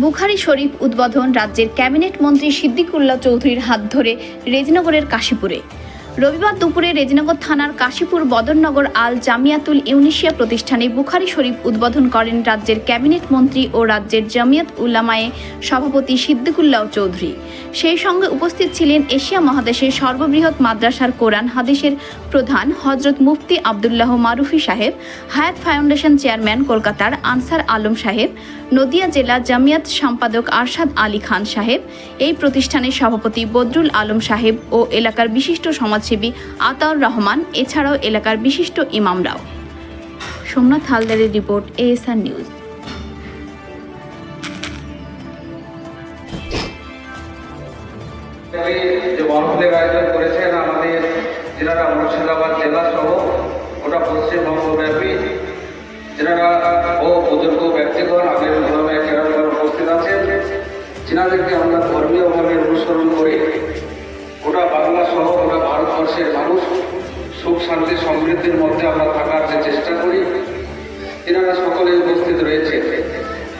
বুখারি শরীফ উদ্বোধন রাজ্যের ক্যাবিনেট মন্ত্রী সিদ্দিকুল্লাহ চৌধুরীর হাত ধরে রেজনগরের কাশীপুরে। রবিবার দুপুরে রেজনগর থানার কাশীপুর বদরনগর আল জামিয়াতুল ইউনিশিয়া প্রতিষ্ঠানে বুখারি শরীফ উদ্বোধন করেন রাজ্যের ক্যাবিনেট মন্ত্রী ও রাজ্যের জামিয়াত উল্লামায়ে সভাপতি সিদ্দিকুল্লাহ চৌধুরী। সেই সঙ্গে উপস্থিত ছিলেন এশিয়া মহাদেশের সর্ববৃহৎ মাদ্রাসার কোরআন হাদিসের প্রধান হজরত মুফতি আবদুল্লাহ মারুফি সাহেব, হায়াত ফাউন্ডেশন চেয়ারম্যান কলকাতার আনসার আলম সাহেব নদিয়া জেলা জামিয়াত সম্পাদক আরশাদ আলী খান সাহেব, এই প্রতিষ্ঠানের সভাপতি বদরুল আলম সাহেব ও এলাকার বিশিষ্ট সমাজসেবী আতাউর রহমান, এছাড়াও এলাকার বিশিষ্ট ইমামরাও। সোমনাথ হালদারের রিপোর্ট, এএসআর নিউজ। যে আয়োজন করেছেন আমাদের যেনারা মুর্শিদাবাদ জেলা সহ গোটা যেনারা ও বুজুর্গ ব্যক্তিগণ আগের যেনাদেরকে আমরা ধর্মীয়ভাবে অনুসরণ করে গোটা বাংলা সহ গোটা ভারতবর্ষের মানুষ সুখ, শান্তি, সমৃদ্ধির মধ্যে আমরা থাকার যে চেষ্টা করি, এনারা সকলে উপস্থিত রয়েছে।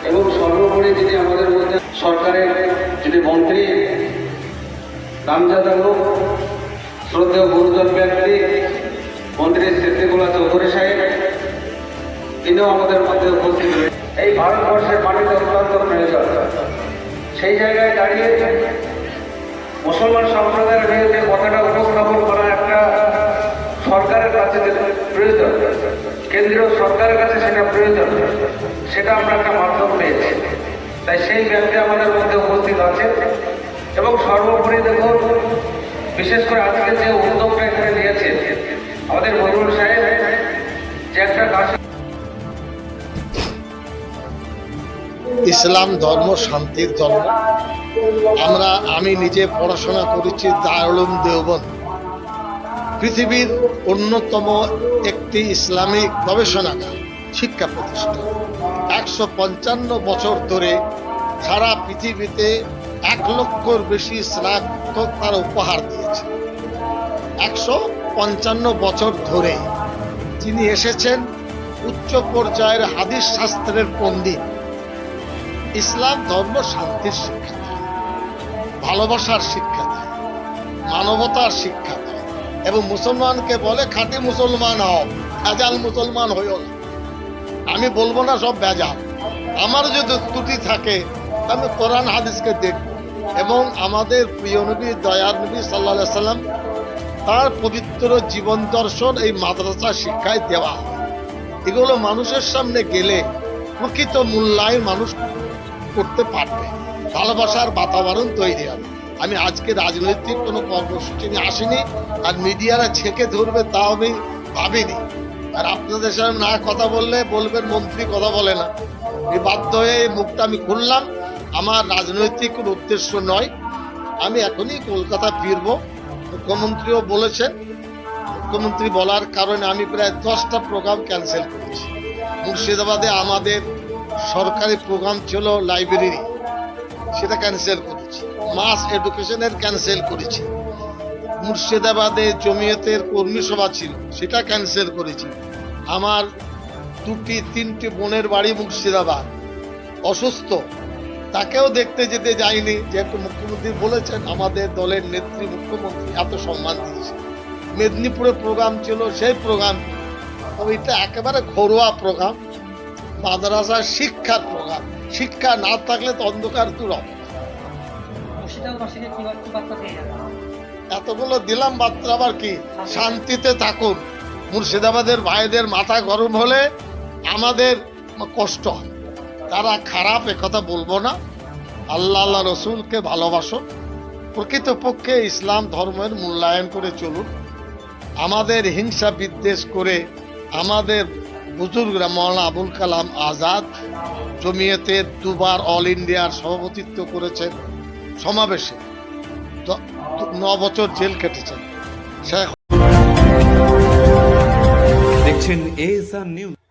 এবং সর্বোপরি যিনি আমাদের মধ্যে সরকারের যিনি মন্ত্রী, নামজাদা লোক, শ্রদ্ধেয় গুরুজন ব্যক্তি, মন্ত্রী সিদ্দিকুল্লাহ চৌধুরী সাহেব, তিনিও আমাদের মধ্যে উপস্থিত রয়েছে। এই ভারতবর্ষের মাটিতে অত্যন্ত প্রয়োজন। সেই জায়গায় দাঁড়িয়ে মুসলমান সম্প্রদায়ের হয়ে যে কথাটা উপস্থাপন করা একটা সরকারের কাছে প্রয়োজন, কেন্দ্রীয় সরকারের কাছে সেটা প্রয়োজন, সেটা আমরা একটা মাধ্যম পেয়েছি। তাই সেই ব্যক্তি আমাদের মধ্যে উপস্থিত আছে এবং সর্বোপরি দেখুন, বিশেষ করে আজকে যে উদ্যোগটা ইসলাম, ধর্ম, শান্তির ধর্ম আমরা, আমি নিজে পড়াশোনা করেছি দারুলুম দেওবন্দ। পৃথিবীর অন্যতম একটি ইসলামিক গবেষণাগার, শিক্ষা প্রতিষ্ঠান। একশো পঞ্চান্ন বছর ধরে সারা পৃথিবীতে এক লক্ষর বেশি স্নাতক তার উপহার দিয়েছে। একশো পঞ্চান্ন বছর ধরে তিনি এসেছেন উচ্চ পর্যায়ের হাদিস শাস্ত্রের পণ্ডিত। ইসলাম ধর্ম শান্তির শিক্ষা দেয়, ভালোবাসার শিক্ষা দেয়, মানবতার শিক্ষা দেয়। এবং মুসলমানকে বলে, খাঁটি মুসলমান হও ভেজাল মুসলমান হইও আমি বলব না, সব ভেজাল। আমার যদি ত্রুটি থাকে, আমি কোরআন, হাদিসকে দেখব। এবং আমাদের প্রিয় নবী দয়ার নবী সাল্লা সাল্লাম, তার পবিত্র জীবন দর্শন এই মাদ্রাসা শিক্ষায় দেওয়া এগুলো মানুষের সামনে গেলে প্রকৃত মূল্যায়ন মানুষ করতে পারবে। ভালোবাসার বাতাবরণ তৈরি হবে। আমি আজকে রাজনৈতিক কোনো কর্মসূচি নিয়ে আসিনি, আর মিডিয়ারা ছেঁকে ধরবে তাও আমি ভাবিনি। আর আপনাদের সামনে না কথা বললে বলবেন, মন্ত্রী কথা বলে না। এই বাধ্য হয়ে মুখটা আমি খুললাম। আমার রাজনৈতিক উদ্দেশ্য নয়। আমি এখনই কলকাতা ফিরব। মুখ্যমন্ত্রীও বলেছেন, মুখ্যমন্ত্রী বলার কারণে আমি প্রায় দশটা প্রোগ্রাম ক্যান্সেল করেছি। মুর্শিদাবাদে আমাদের সরকারি প্রোগ্রাম ছিল লাইব্রেরি সেটা ক্যান্সেল করেছি। মাস এডুকেশনের ক্যান্সেল করেছি। মুর্শিদাবাদে জমিয়তের কর্মী সভা ছিল, সেটা ক্যান্সেল করেছি। আমার দুটি, তিনটি বোনের বাড়ি মুর্শিদাবাদ। অসুস্থ। তাকেও দেখতে যেতে যায়নি যেহেতু মুখ্যমন্ত্রী বলেছেন, আমাদের দলের নেত্রী মুখ্যমন্ত্রী এত সম্মান দিয়েছে। মেদিনীপুরে প্রোগ্রাম ছিল, সেই প্রোগ্রাম তবে এটা একেবারে ঘরোয়া প্রোগ্রাম মাদ্রাসার শিক্ষার প্রোগ্রাম শিক্ষা না থাকলে তো অন্ধকার দূর? এতগুলো দিলাম মাত্র আবার কি? শান্তিতে থাকুন। মুর্শিদাবাদের ভাইদের মাথা গরম হলে আমাদের কষ্ট হয়। তারা খারাপ কথা বলব না। আল্লাহ আল্লাহ রসুলকে ভালোবাসো। প্রকৃতপক্ষে ইসলাম ধর্মের মূল্যায়ন করে চলুন। আমাদের হিংসা বিদ্বেষ করে আমাদের বুজুর্গরা মৌলানা আবুল কালাম আজাদ জমিয়েতে দুবার অল ইন্ডিয়ার সভাপতিত্ব করেছেন সমাবেশে। ন বছর জেল কেটেছেন। দেখছেন এএসআর নিউজ।